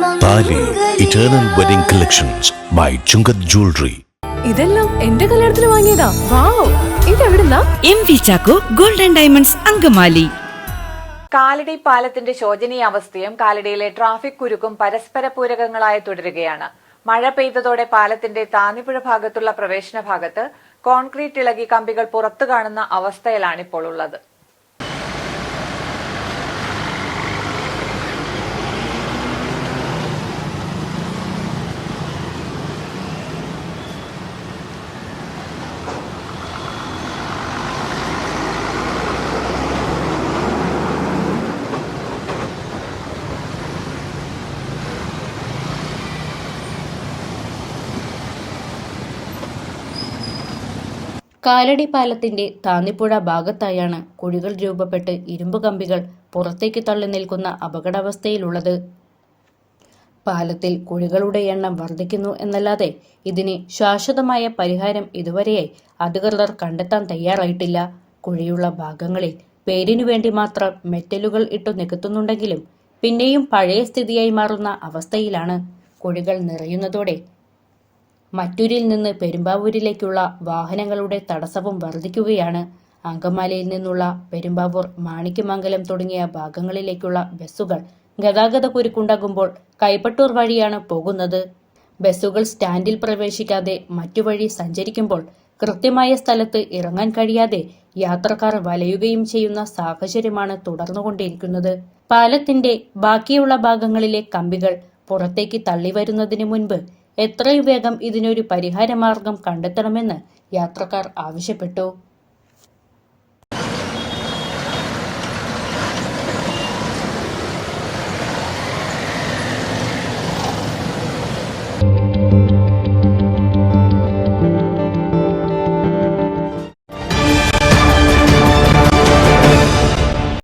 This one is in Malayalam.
Eternal wedding collections by Chungath jewellery ഇതെല്ലാം എന്റെ കല്യാണത്തിന് വാങ്ങിയതാ. Wow. ഇതെവിടുന്നാ? M V Chacko golden diamonds Angamaly. Kalady പാലത്തിന്റെ ശോചനീയാവസ്ഥയും കാലടിയിലെ ട്രാഫിക് കുരുക്കും പരസ്പര പൂരകങ്ങളായി തുടരുകയാണ്. മഴ പെയ്തതോടെ പാലത്തിന്റെ താന്നിപ്പുഴ ഭാഗത്തുള്ള പ്രവേശന ഭാഗത്ത് കോൺക്രീറ്റ് ഇളകി കമ്പികൾ പുറത്തു കാണുന്ന അവസ്ഥയിലാണിപ്പോൾ ഉള്ളത്. കാലടി പാലത്തിന്റെ താന്നിപ്പുഴ ഭാഗത്തായാണ് കുഴികൾ രൂപപ്പെട്ട് ഇരുമ്പ് കമ്പികൾ പുറത്തേക്ക് തള്ളി നിൽക്കുന്ന അപകടാവസ്ഥയിലുള്ളത്. പാലത്തിൽ കുഴികളുടെ എണ്ണം വർദ്ധിക്കുന്നു എന്നല്ലാതെ ഇതിന് ശാശ്വതമായ പരിഹാരം ഇതുവരെയായി അധികൃതർ കണ്ടെത്താൻ തയ്യാറായിട്ടില്ല. കുഴിയുള്ള ഭാഗങ്ങളിൽ പേരിനു വേണ്ടി മാത്രം മെറ്റലുകൾ ഇട്ടു നികത്തുന്നുണ്ടെങ്കിലും പിന്നെയും പഴയ സ്ഥിതിയായി മാറുന്ന അവസ്ഥയിലാണ് കുഴികൾ നിറയുന്നതോടെ മറ്റൂരിൽ നിന്ന് പെരുമ്പാവൂരിലേക്കുള്ള വാഹനങ്ങളുടെ തടസ്സവും വർദ്ധിക്കുകയാണ്. അങ്കമാലിയിൽ നിന്നുള്ള പെരുമ്പാവൂർ മാണിക്യമംഗലം തുടങ്ങിയ ഭാഗങ്ങളിലേക്കുള്ള ബസ്സുകൾ ഗതാഗത കുരുക്കുണ്ടാകുമ്പോൾ കൈപ്പട്ടൂർ വഴിയാണ് പോകുന്നത്. ബസ്സുകൾ സ്റ്റാൻഡിൽ പ്രവേശിക്കാതെ മറ്റു വഴി സഞ്ചരിക്കുമ്പോൾ കൃത്യമായ സ്ഥലത്ത് ഇറങ്ങാൻ കഴിയാതെ യാത്രക്കാർ വലയുകയും ചെയ്യുന്ന സാഹചര്യമാണ് തുടർന്നുകൊണ്ടിരിക്കുന്നത് പാലത്തിന്റെ ബാക്കിയുള്ള ഭാഗങ്ങളിലെ കമ്പികൾ പുറത്തേക്ക് തള്ളിവരുന്നതിന് മുൻപ് എത്രയും വേഗം ഇതിനൊരു പരിഹാരമാർഗം കണ്ടെത്തണമെന്ന് യാത്രക്കാർ ആവശ്യപ്പെട്ടു.